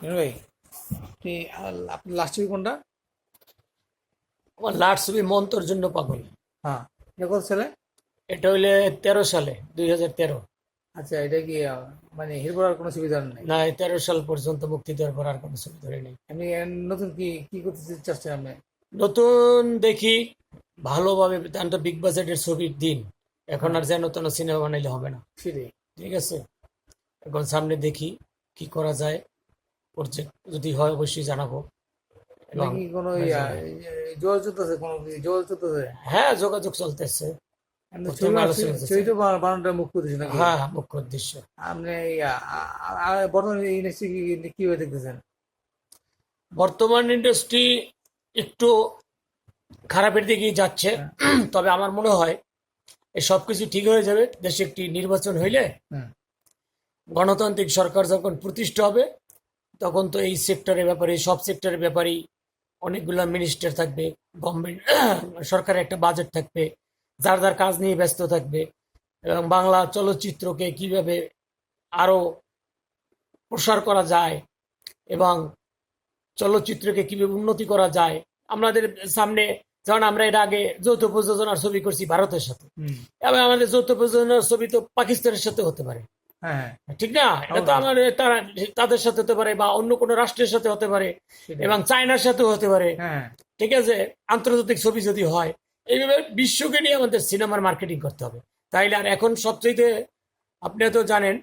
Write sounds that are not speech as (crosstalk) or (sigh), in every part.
ভাই আপনি আপনার লাস্ট ছবি কোনটা? আমার লাট ছবি মন্তর জন্য পাগল। হ্যাঁ এটা কত ছেলে এটা হইলে তেরো সালে দুই হাজার তেরো। আচ্ছা এটা কি মানে হির করার কোনো সুবিধা নেই? না তেরো সাল পর্যন্ত মুক্তি দেওয়ার পর আর কোনো ছবি ধরে নেই। এ, নতুন কি কি করতে চাচ্ছেন আপনি? নতুন দেখি ভালোভাবে তো বিগ বাজেটের ছবির দিন। এখন আর যেন তেন সিনেমা বানাইলে হবে না। ঠিক আছে? এখন সামনে দেখি কি করা যায়। প্রজেক্ট যদি হয় অবশ্যই জানাব। নাকি কোনো এই, চলতেছে কোনো কি চলতেছে? হ্যাঁ যোগাযোগ চলতেছে। আপনি প্রথম ছবি আলোচনা ছবি- চলতেছে। ছবি তো বানা- বানানোটা মুখ করতেছে নাকি? হ্যাঁ হ্যাঁ, মুখ্য উদ্দেশ্য। আপনি বর্তমানে ইন্ডাস্ট্রি কীভাবে দেখতেছেন? বর্তমান ইন্ডাস্ট্রি একটু খারাপের দিকেই যাচ্ছে। (clears throat) তবে আমার মনে হয় এই সব কিছু ঠিক হয়ে যাবে। দেশে একটি নির্বাচন হইলে। গণতান্ত্রিক সরকার যখন প্রতিষ্ঠা হবে তখন তো এই সেক্টরের ব্যাপারে সব সেক্টরের ব্যাপারেই অনেকগুলো মিনিস্টার থাকবে গভর্নমেন্ট (coughs) সরকারের একটা বাজেট থাকবে যার যার কাজ নিয়ে ব্যস্ত থাকবে এবং বাংলা চলচ্চিত্রকে কীভাবে আরও প্রসার করা যায় এবং চলচ্চিত্রকে কীভাবে উন্নতি করা যায় আমাদের সামনে যেমন আমরা এর আগে যৌথ প্রযোজনার ছবি করছি ভারতের সাথে। এবং আমাদের যৌথ প্রযোজনার ছবি তো পাকিস্তানের সাথে হতে পারে। ঠিক না? এটা তো অবশ্যই। আমাদের তারা তাদের সাথে হতে পারে বা অন্য কোনো রাষ্ট্রের সাথে হতে পারে এবং চায়নার সাথেও হতে পারে। হ্যাঁ। ঠিক আছে? আন্তর্জাতিক ছবি যদি হয় এইভাবে বিশ্বকে নিয়ে আমাদের সিনেমার মার্কেটিং করতে হবে। তাইলে আর এখন সবচেয়ে আপনি তো জানেন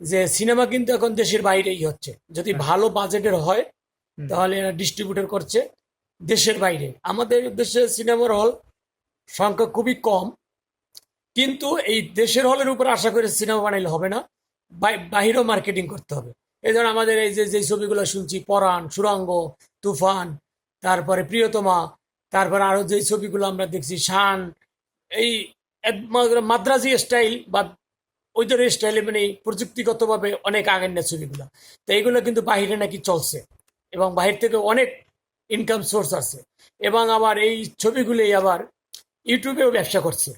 যে সিনেমা কিন্তু এখন দেশের বাইরেই হচ্ছে। যদি ভালো বাজেটের হয় তাহলে এরা ডিস্ট্রিবিউটর করছে দেশের বাইরে। আমাদের দেশে সিনেমার হল সংখ্যা খুবই কম। কিন্তু এই দেশের হলের উপর আশা করে সিনেমা বানাইলে হবে না। বাহিরেও মার্কেটিং করতে হবে। এই ধরুন আমাদের এই যে যে ছবিগুলো শুনছি, পরাণ, সুরাঙ্গ, তুফান, তারপরে প্রিয়তমা, তারপরে আরও যে ছবিগুলো আমরা দেখছি, শান, এই মাদ্রাজি স্টাইল বা ওই ধরনের স্টাইলে মানে প্রযুক্তিগতভাবে অনেক আগের না ছবিগুলো। তো এইগুলো কিন্তু বাহিরে নাকি চলছে এবং বাহির থেকে অনেক ইনকাম সোর্স আছে। এবং আবার এই ছবিগুলি আবার ইউটিউবেও ব্যবসা করছে।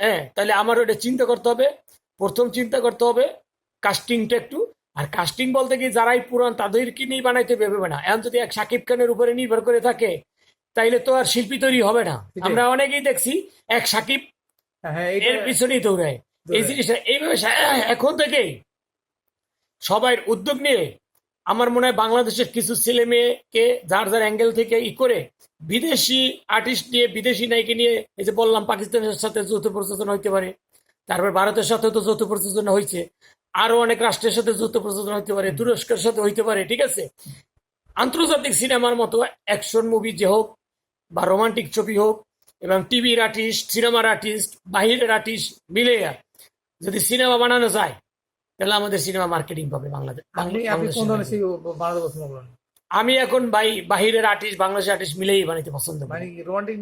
হ্যাঁ তাহলে আমার ওটা চিন্তা করতে হবে। প্রথম চিন্তা করতে হবে কাস্টিংটা একটু। আর কাস্টিং বলতে কি যারাই পুরান তাদেরকে নিয়ে বানাইতে ভেবে না। এখন যদি এক সাকিব খানের উপরে নির্ভর করে থাকে তাইলে তো আর শিল্পী তৈরি হবে না। আমরা অনেকেই দেখছি এক সাকিব হ্যাঁ এর পিছনেই দৌড়ায়। এই জিনিসটা এইভাবে (clears throat) এখন থেকেই সবাই উদ্যোগ নিয়ে আমার মনে হয় বাংলাদেশের কিছু ছেলে মেয়েকে যার যার অ্যাঙ্গেল থেকে ই করে বিদেশি আর্টিস্ট নিয়ে, বিদেশি নায়িকা নিয়ে এই যে বললাম, পাকিস্তানের সাথে যৌথ প্রযোজনা হইতে পারে, তারপর ভারতের সাথে তো যৌথ প্রযোজনা হয়েছে আরও অনেক রাষ্ট্রের সাথে যৌথ প্রযোজনা হইতে পারে, তুরস্কের সাথে হইতে পারে, ঠিক আছে? আন্তর্জাতিক সিনেমার মতো অ্যাকশন মুভি যে হোক বা রোমান্টিক ছবি হোক এবং টিভির আর্টিস্ট সিনেমার আর্টিস্ট বাহিরের আর্টিস্ট মিলে যদি সিনেমা বানানো যায় তাহলে আমাদের সিনেমা মার্কেটিং পাবে বাংলাদেশ আমি এখন বাহিরের আর্টিস্ট বাংলাদেশের আর্টিস্ট মিলেই বানাইতে পছন্দ করি। রোমান্টিক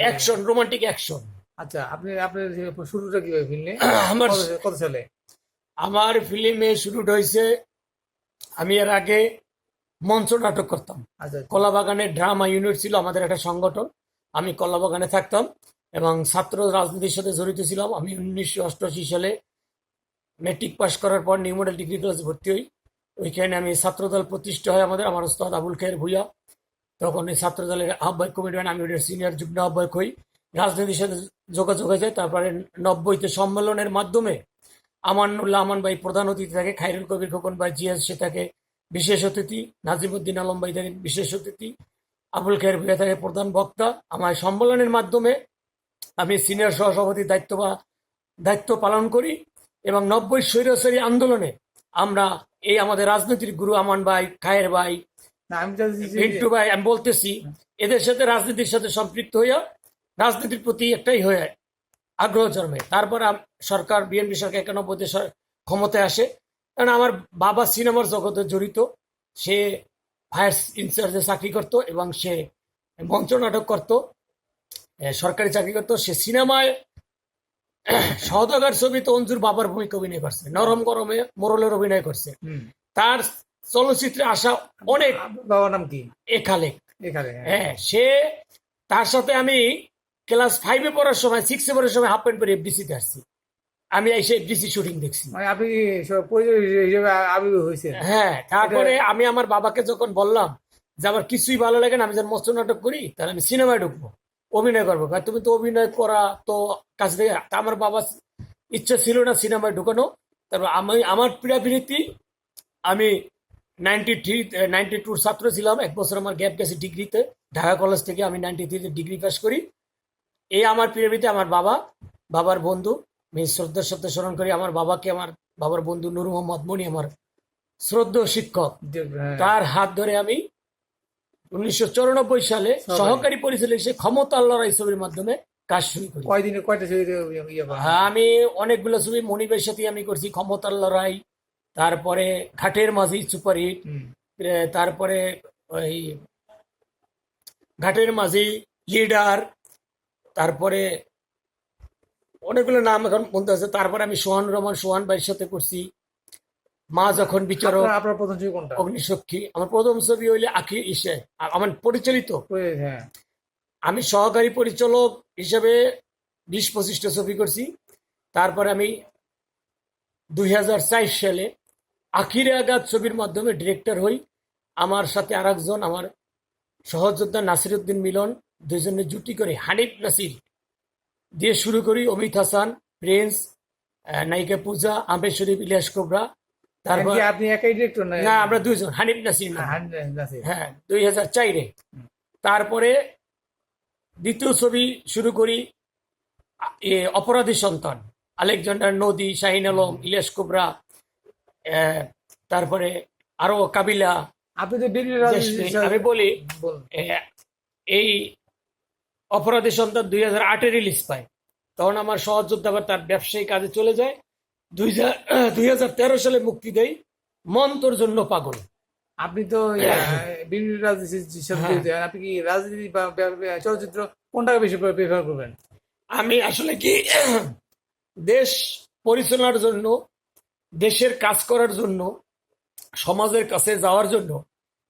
অ্যাকশন রোমান্টিক অ্যাকশন আচ্ছা আপনি আপনার শুরুটা কীভাবে ফিরলে (clears throat) আমার কত- সালে আমার ফিল্মে শুরু হয়েছে আমি এর আগে মঞ্চ নাটক করতাম। আচ্ছা। কলাবাগানে ড্রামা ইউনিট ছিল আমাদের একটা সংগঠন। আমি কলাবাগানে থাকতাম এবং ছাত্র রাজনীতির সাথে জড়িত ছিলাম। আমি উনিশশো অষ্টআশি সালে মেট্রিক পাস করার পর নিউ মডেল ডিগ্রি কলেজে ভর্তি হই। ওইখানে আমি ছাত্রদল প্রতিষ্ঠা হয় আমাদের, আমার ওস্তাদ আবুল খের ভুইয়া। তখন এই ছাত্রদলের আহ্বায়ক কমিটি আমি ওদের সিনিয়র যুগ্ম আহ্বায়ক হই। রাজনীতির সাথে যোগাযোগ হয়ে যায়, তারপরে নব্বইতে সম্মেলনের মাধ্যমে আমানুল্লাহ আমান ভাই প্রধান অতিথি থাকে খাইরুল কবির, খোকন ভাই, জিয়াস, সে থাকে বিশেষ অতিথি নাজিমুদ্দিন আলম ভাই থাকে বিশেষ অতিথি, আবুল খের ভুইয়া থাকে প্রধান বক্তা। আমার সম্মেলনের মাধ্যমে আমি সিনিয়র সহসভাপতির দায়িত্ব বা দায়িত্ব পালন করি। এবং নব্বই স্বৈরাচারী আন্দোলনে আমরা এই আমাদের রাজনৈতিক গুরু আমান ভাই খায়ের ভাই মিন্টু ভাই আমি বলতেছি এদের সাথে রাজনীতির সাথে সম্পৃক্ত হইয়া রাজনীতির প্রতি একটাই হয়ে আগ্রহ জন্মে। তারপর সরকার বিএনপি সরকার একানব্বইতে ক্ষমতায় আসে। কারণ আমার বাবা সিনেমার জগতে জড়িত। সে ফায়ার ইনচার্জে চাকরি করত এবং সে মঞ্চ নাটক করত সরকারি চাকরি করত। সে সিনেমায় সহদাগার ছবিতে অঞ্জুর বাবার ভূমিকা অভিনয় করছে নরম গরমে মোরলের অভিনয় করছে। তার চলচ্চিত্রে আসা অনেক বাবার নাম কি? এখানে হ্যাঁ। হ্যাঁ সে তার সাথে আমি ক্লাস ফাইভে পড়ার সময় সিক্সে পড়ার সময় হাফ প্যান্ট পরে এফডিসিতে আসছি। আমি এসে এফডিসি শুটিং দেখছি। মানে আপনি হ্যাঁ তারপরে আমি আমার বাবাকে যখন বললাম যে আমার কিছুই ভালো লাগে না আমি যখন মস্ত নাটক করি তাহলে আমি সিনেমায় ঢুকবো। অভিনয় করব। তুমি তো অভিনয় করা তো কাজ থেকে আমার বাবা ইচ্ছা ছিল না সিনেমায় ঢুকানো। তারপর আমি আমার প্রিয়াবৃত্তি আমি নাইনটি থ্রি নাইনটি টুর ছাত্র ছিলাম। এক বছর আমার গ্যাপ গেছে ডিগ্রিতে। ঢাকা কলেজ থেকে আমি নাইনটি থ্রিতে ডিগ্রি পাস করি। এই আমার প্রিয়বৃত্তি আমার বাবা বাবার বন্ধু। আমি শ্রদ্ধার সাথে স্মরণ করি। আমার বাবাকে আমার বাবার বন্ধু নুর মোহাম্মদ মনি আমার শ্রদ্ধ শিক্ষক। হ্যাঁ। তার হাত ধরে আমি উনিশশো সালে সহকারী পরিচালক হিসেবে ক্ষমতার লড়াই ছবির মাধ্যমে কাজ শুরু করি। কয়দিনে কয়টা ছবি ইয়ে- ইয়ে আমি অনেকগুলো ছবি মনিবের সাথে আমি করছি ক্ষমতার লড়াই তারপরে ঘাটের মাঝি সুপারহিট। তারপরে ওই ঘাটের মাঝি লিডার তারপরে অনেকগুলো নাম এখন বলতে আছে। তারপরে আমি সোহান রহমান সোহান ভাইয়ের সাথে করছি। মা যখন বিচারক আপনার- প্রথম ছবি কোনটা? অগ্নিসক্ষী আমার প্রথম ছবি হইলে আখি ইসে। আমার পরিচালিত। হ্যাঁ। আমি সহকারী পরিচালক হিসেবে বিশ পঁচিশটা ছবি করছি। তারপরে আমি দুই হাজার চার সালে আখিরে আঘাত ছবির মাধ্যমে ডিরেক্টর হই। আমার সাথে আরেকজন আমার সহযোদ্ধা নাসির উদ্দিন মিলন দুজনে জুটি করে হানিফ নাসির দিয়ে শুরু করি। অমিত হাসান প্রিন্স নায়িকা পূজা আম্বে শরীফ ইলিয়াস কোবরা তারপর আপনি একাই ডিরেক্টর না? না আমরা দুইজন হানিফ নাসির হ্যাঁ, দুই হাজার চারে। তারপরে দ্বিতীয় ছবি শুরু করি অপরাধী সন্তান আলেকজান্ডার নদী শাহিন আলম ইলিয়াস কুবরা আহ, তারপরে আরও কাবিলা আপনি তো আমি বলি এই অপরাধী সন্তান দুই হাজার আটে রিলিজ পায়। তখন আমার সহযোদ্ধা আবার তার ব্যবসায়ী কাজে চলে যায় (clears throat) দুই হাজার তেরো সালে মুক্তি দেয় মন তোর জন্য পাগল। আপনি তো (clears throat) বিভিন্ন সাথে হ্যাঁ। আপনি কি রাজনীতি বা চলচ্চিত্র কোনটাকে বেশি প্রেফার করবেন? আমি আসলে কি (clears throat) দেশ পরিচালনার জন্য দেশের কাজ করার জন্য সমাজের কাছে যাওয়ার জন্য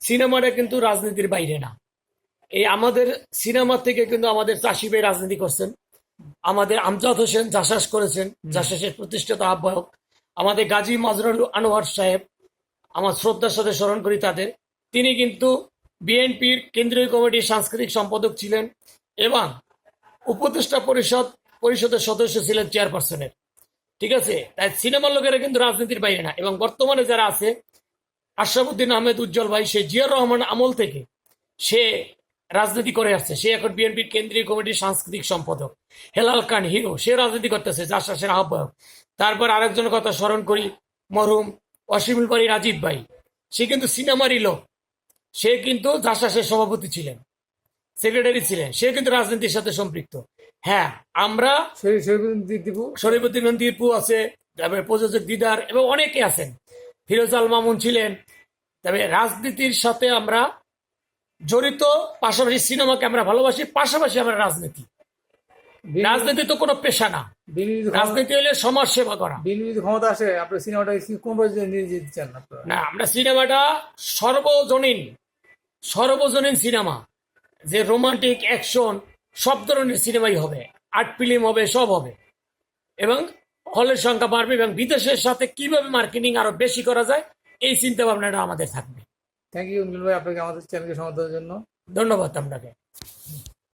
সিনেমাটা কিন্তু রাজনীতির বাইরে না। এই আমাদের সিনেমা থেকে কিন্তু আমাদের চাষি রাজনীতি করছেন। আমাদের আমজাদ হোসেন জাসাস করেছেন জাসাসের প্রতিষ্ঠিত আহ্বায়ক। আমাদের গাজী মাজরুল আনোয়ার সাহেব আমার শ্রদ্ধার সাথে স্মরণ করি তাদের। তিনি কিন্তু বিএনপির কেন্দ্রীয় কমিটির সাংস্কৃতিক সম্পাদক ছিলেন এবং উপদেষ্টা পরিষদ পরিষদের সদস্য ছিলেন চেয়ারপারসনের। ঠিক আছে? তাই সিনেমার লোকেরা কিন্তু রাজনীতির বাইরে না। এবং বর্তমানে যারা আছে আশরাফুদ্দিন আহমেদ উজ্জ্বল ভাই সে জিয়ার রহমান আমল থেকে সে রাজনীতি করে আসছে। সে এখন বিএনপির কেন্দ্রীয় কমিটির সাংস্কৃতিক সম্পাদক। হেলাল খান হিরো সে রাজনীতি করতেছে জাসাসের আহ্বায়ক। তারপর আরেকজনের কথা স্মরণ করি মরহুম অসীমুল বাড়ি রাজীব ভাই। সে কিন্তু সিনেমারই লোক। সে কিন্তু জাসাসের সভাপতি ছিলেন সেক্রেটারি ছিলেন সে কিন্তু রাজনীতির সাথে সম্পৃক্ত। হ্যাঁ আমরা শরীফুদ্দিন দীপু আছে তারপরে প্রযোজক দিদার এবং অনেকে আছেন। ফিরোজ আল মামুন ছিলেন। তবে রাজনীতির সাথে আমরা জড়িত পাশাপাশি সিনেমাকে আমরা ভালোবাসি পাশাপাশি আমরা রাজনীতি। রাজনীতি তো কোনো পেশা না। রাজনীতি হলে সমাজ সেবা করা। ক্ষমতা আসে আপনার সিনেমাটা কোন নিয়ে যেতে চান না আমরা সিনেমাটা সর্বজনীন সর্বজনীন সিনেমা। যে রোমান্টিক অ্যাকশন সব ধরনের সিনেমাই হবে। আর্ট ফিল্ম হবে সব হবে। এবং হলের সংখ্যা বাড়বে এবং বিদেশের সাথে কীভাবে মার্কেটিং আরও বেশি করা যায় এই চিন্তা ভাবনাটা আমাদের থাকবে। থ্যাংক ইউ ভাই আপনাকে আমাদের চ্যানেলকে সমর্থনের জন্য। ধন্যবাদ আপনাকে।